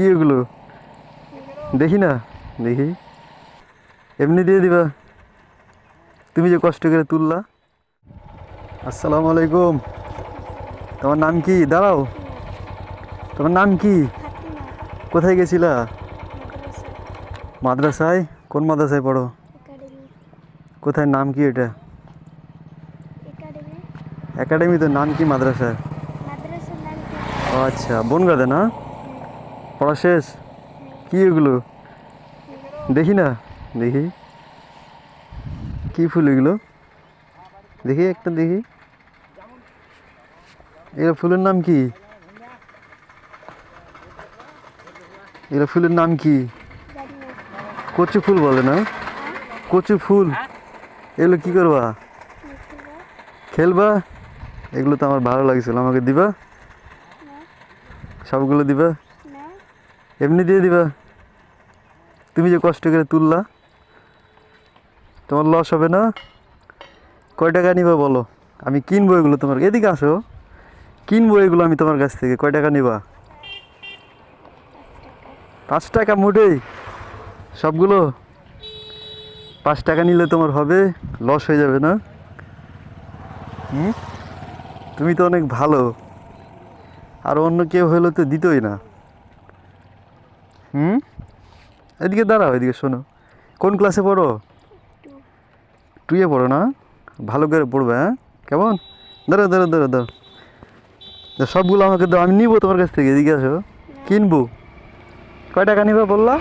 কি এগুলো? দেখি না? দেখি। এমনি দিয়ে দিবা। তুমি যে কষ্ট করে তুললা। আসসালামু আলাইকুম। তোমার নাম কি? দাঁড়াও। তোমার নাম কি? কোথায় গেছিলা? মাদ্রাসায়? কোন মাদ্রাসায় পড়ো? কোথায়? নাম কি এটা? একাডেমি। তো নাম কি মাদ্রাসার? আচ্ছা বনগাঁদে না? পড়া শেষ? কি এগুলো? দেখি না? দেখি। কি ফুল এগুলো? দেখি একটা, দেখি। এগুলো ফুলের নাম কি? এগুলো ফুলের নাম কি? কচু ফুল বলে না? কচু ফুল। এগুলো কি করবা? খেলবা? এগুলো তো আমার ভালো লাগছিল। আমাকে দিবা? সবগুলো দিবা? এমনি দিয়ে দিবা। তুমি যে কষ্ট করে তুললা, তোমার লস হবে না। কয় টাকা নিবা বলো? আমি কিনবো এগুলো তোমার এদিকে আসো। কিনবো এগুলো আমি তোমার কাছ থেকে। কয় টাকা নিবা? পাঁচ টাকা মোটেই। সবগুলো? পাঁচ টাকা নিলে তোমার হবে লস হয়ে যাবে না। তুমি তো অনেক ভালো। আর অন্য কেউ হলে তো দিতই না। হুম? এদিকে দাঁড়াও, এদিকে শোনো। কোন ক্লাসে পড়ো? টুয়ে পড়ো না? ভালো করে পড়বে হ্যাঁ? কেমন? দাঁড়ো দাঁড়ো দাঁড়ো দাঁড়ো তা সবগুলো আমাকে দাও, আমি নিবো তোমার কাছ থেকে, এদিকে আসো। কিনবো। কয় টাকা নিবে বললা?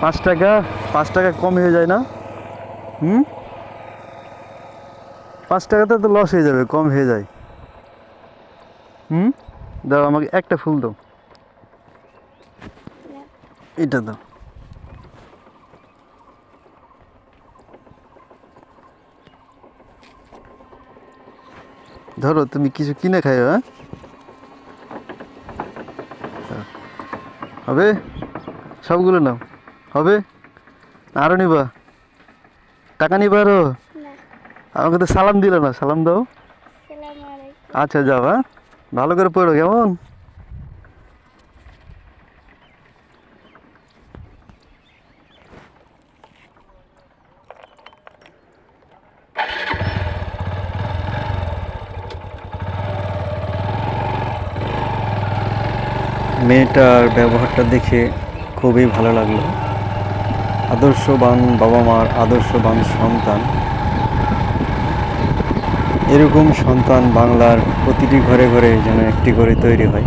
পাঁচ টাকা পাঁচ টাকা কম হয়ে যায় না? হুম? পাঁচ টাকাতে তো লস হয়ে যাবে, কম হয়ে যায়। হুম? দাও আমাকে একটা ফুল দাও। এটা দাও। ধরো তুমি কিছু কিনে খাইও হ্যাঁ? হবে? সবগুলো নাও। হবে? আরও নিবা? টাকা নিবা আরও? আমাকে তো সালাম দিল না সালাম দাও। আচ্ছা যাও হ্যাঁ? ভালো করে পড়ো কেমন? মেয়েটার ব্যবহারটা দেখে খুবই ভালো লাগল। আদর্শবান বাবা মার আদর্শবান সন্তান। এরকম সন্তান বাংলার প্রতিটি ঘরে ঘরে যেন একটি করে তৈরি হয়।